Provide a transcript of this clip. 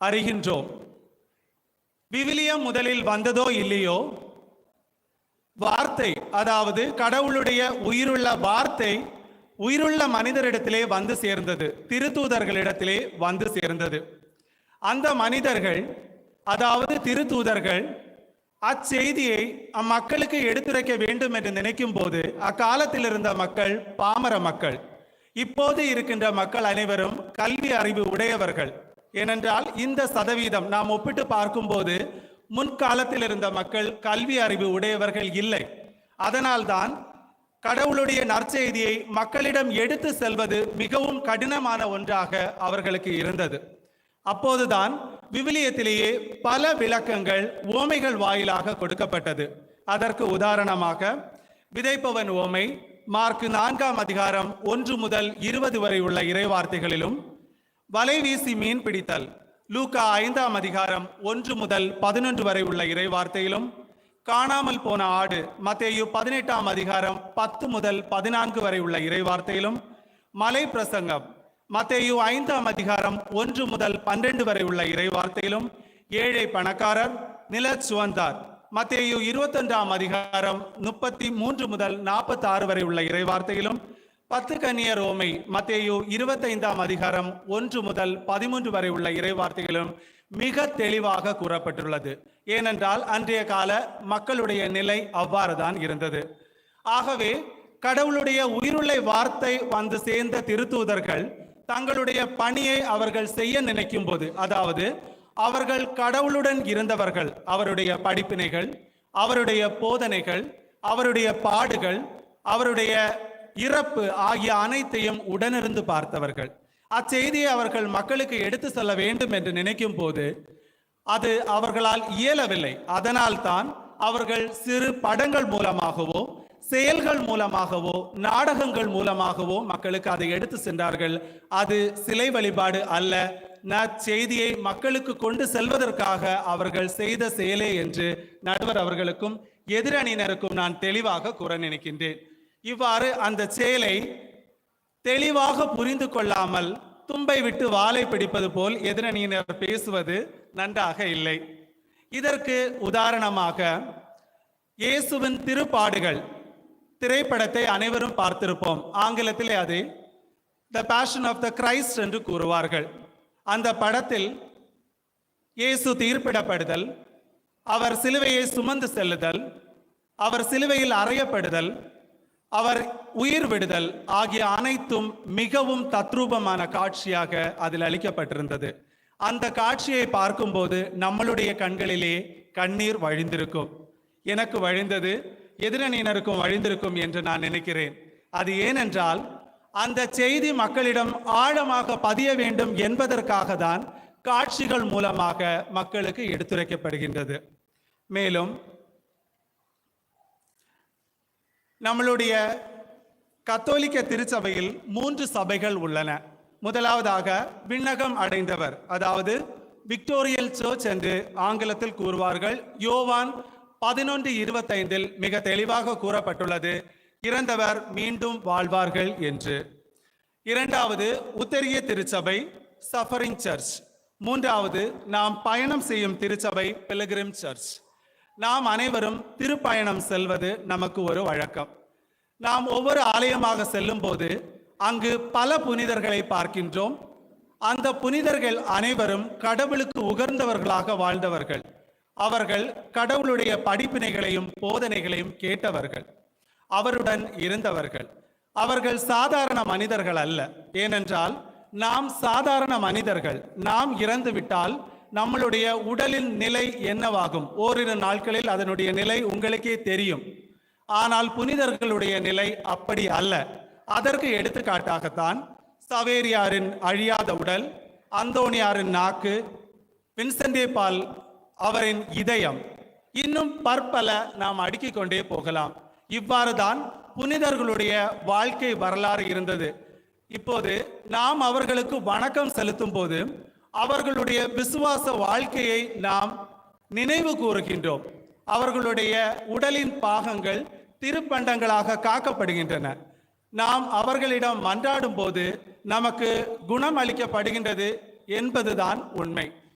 அறிகின்றோம். விவிலியம் முதலில் வந்ததோ இல்லையோ? வார்த்தை அதாவது கடவுளுடைய உயிருள்ள வார்த்தை உயிருள்ள மனிதரிடத்திலே வந்து சேர்ந்தது. திருத்தூதர்களிடத்திலே வந்து சேர்ந்தது. அந்த மனிதர்கள் அதாவது திருத்தூதர்கள் அச்செய்தியை அம்மக்களுக்கு எடுத்துரைக்க வேண்டும் என்று நினைக்கும் போது அக்காலத்தில் இருந்த மக்கள் பாமர மக்கள் இப்போது இருக்கின்ற மக்கள் அனைவரும் கல்வி அறிவு உடையவர்கள். ஏனென்றால் இந்த சதவீதம் நாம் ஒப்பிட்டு பார்க்கும்போது முன்காலத்தில் இருந்த மக்கள் கல்வி அறிவு உடையவர்கள் இல்லை. அதனால்தான் கடவுளுடைய நற்செய்தியை மக்களிடம் எடுத்து செல்வது மிகவும் கடினமான ஒன்றாக அவர்களுக்கு இருந்தது. அப்போதுதான் விவிலியத்திலேயே பல விளக்கங்கள் ஓமைகள் வாயிலாக கொடுக்கப்பட்டது. அதற்கு உதாரணமாக விதைப்பவன் ஓமை மார்க் நான்காம் அதிகாரம் ஒன்று முதல் இருபது வரை உள்ள இறைவார்த்தைகளிலும் வலை வீசி மீன் பிடித்தல். லூக்கா ஐந்தாம் அதிகாரம் ஒன்று முதல் பதினொன்று வரை உள்ள இறைவார்த்தையிலும் காணாமல் போன ஆடு மத்தேயு பதினெட்டாம் அதிகாரம் பத்து முதல் பதினான்கு வரை உள்ள இறைவார்த்தையிலும் மலை பிரசங்கம். மத்தேயு ஐந்தாம் அதிகாரம் ஒன்று முதல் பன்னிரண்டு வரை உள்ள இறைவார்த்தையிலும் ஏழை பணக்காரர் நில சுவந்தார். மத்தேயு இருபத்தொன்றாம் அதிகாரம் முப்பத்தி மூன்று முதல் நாற்பத்தி ஆறு வரை உள்ள இறைவார்த்தையிலும் பத்து கன்னிய ரோமை மத்தேயு இருபத்தைந்தாம் அதிகாரம் ஒன்று முதல் பதிமூன்று வரை உள்ள இறைவார்த்தைகளும் மிக தெளிவாக கூறப்பட்டுள்ளது. ஏனென்றால் அன்றைய கால மக்களுடைய நிலை அவ்வாறுதான் இருந்தது. ஆகவே கடவுளுடைய உயிருள்ள வார்த்தை வந்து சேர்ந்த திருத்தூதர்கள் தங்களுடைய பணியை அவர்கள் செய்ய நினைக்கும் போது அதாவது அவர்கள் கடவுளுடன் இருந்தவர்கள் அவருடைய படிப்பினைகள் அவருடைய போதனைகள் அவருடைய பாடுகள் அவருடைய இறப்பு ஆகிய அனைத்தையும் உடனிருந்து பார்த்தவர்கள். அச்செய்தியை அவர்கள் மக்களுக்கு எடுத்து செல்ல வேண்டும் என்று நினைக்கும் போது அது அவர்களால் இயலவில்லை. அதனால்தான் அவர்கள் சிறு படங்கள் மூலமாகவோ செயல்கள் மூலமாகவோ நாடகங்கள் மூலமாகவோ மக்களுக்கு அதை எடுத்து சென்றார்கள். அது சிலை வழிபாடு அல்ல. நற்செய்தியை மக்களுக்கு கொண்டு செல்வதற்காக அவர்கள் செய்த செயலே என்று நடுவர் அவர்களுக்கும் எதிரணியினருக்கும் நான் தெளிவாக கூற நினைக்கின்றேன். இவ்வாறு அந்த செயலை தெளிவாக புரிந்து கொள்ளாமல் தும்பை விட்டு வாளை பிடிப்பது போல் எதிரணியினர் பேசுவது நன்றாக இல்லை. இதற்கு உதாரணமாக இயேசுவின் திருப்பாடுகள் திரைப்படத்தை அனைவரும் பார்த்திருப்போம். ஆங்கிலத்திலே அது the passion of the Christ என்று கூறுவார்கள். அந்த படத்தில் இயேசு தீர்ப்பிடப்படுதல் அவர் சிலுவையை சுமந்து செல்லுதல் அவர் சிலுவையில் அறையப்படுதல் அவர் உயிர் விடுதல் ஆகிய அனைத்தும் மிகவும் தத்ரூபமான காட்சியாக அதில் அளிக்கப்பட்டிருந்தது. அந்த காட்சியை பார்க்கும்போது நம்மளுடைய கண்களிலே கண்ணீர் வழிந்திருக்கும். எனக்கு வழிந்தது எதிரணியினருக்கும் வழிந்திருக்கும் என்று நான் நினைக்கிறேன். அது ஏனென்றால் அந்த செய்தி மக்களிடம் ஆழமாக பதிய வேண்டும் என்பதற்காக தான் காட்சிகள் மூலமாக மக்களுக்கு எடுத்துரைக்கப்படுகின்றது. மேலும் நம்மளுடைய கத்தோலிக்க திருச்சபையில் மூன்று சபைகள் உள்ளன. முதலாவதாக விண்ணகம் அடைந்தவர் அதாவது விக்டோரியல் சர்ச் என்று ஆங்கிலத்தில் கூறுவார்கள். யோவான் பதினொன்று இருபத்தைந்தில் மிக தெளிவாக கூறப்பட்டுள்ளது. இறந்தவர் மீண்டும் வாழ்வார்கள் என்று. இரண்டாவது உத்தரிய திருச்சபை சஃபரிங் சர்ச். மூன்றாவது நாம் பயணம் செய்யும் திருச்சபை பிலகிரிம் சர்ச். நாம் அனைவரும் திருப்பயணம் செல்வது நமக்கு ஒரு வழக்கம். நாம் ஒவ்வொரு ஆலயமாக செல்லும் போது அங்கு பல புனிதர்களை பார்க்கின்றோம். அந்த புனிதர்கள் அனைவரும் கடவுளுக்கு உகர்ந்தவர்களாக வாழ்ந்தவர்கள். அவர்கள் கடவுளுடைய படிப்பினைகளையும் போதனைகளையும் கேட்டவர்கள். அவருடன் இருந்தவர்கள். அவர்கள் சாதாரண மனிதர்கள் அல்ல. ஏனென்றால் நாம் சாதாரண மனிதர்கள். நாம் இறந்துவிட்டால் நம்மளுடைய உடலின் நிலை என்னவாகும்? ஓரிரு நாட்களில் அதனுடைய நிலை உங்களுக்கே தெரியும். ஆனால் புனிதர்களுடைய நிலை அப்படி அல்ல. அதற்கு எடுத்துக்காட்டாகத்தான் சவேரியாரின் அழியாத உடல் அந்தோணியாரின் நாக்கு வின்சென்டே பால் அவரின் இதயம். இன்னும் பற்பல நாம் அடுக்கிக் கொண்டே போகலாம். இவ்வாறு தான் புனிதர்களுடைய வாழ்க்கை வரலாறு இருந்தது. இப்போது நாம் அவர்களுக்கு வணக்கம் செலுத்தும் போது அவர்களுடைய விசுவாச வாழ்க்கையை நாம் நினைவு கூறுகின்றோம். அவர்களுடைய உடலின் பாகங்கள் திருப்பண்டங்களாக காக்கப்படுகின்றன. நாம் அவர்களிடம் மன்றாடும் போது நமக்கு குணம் அளிக்கப்படுகின்றது என்பதுதான் உண்மை.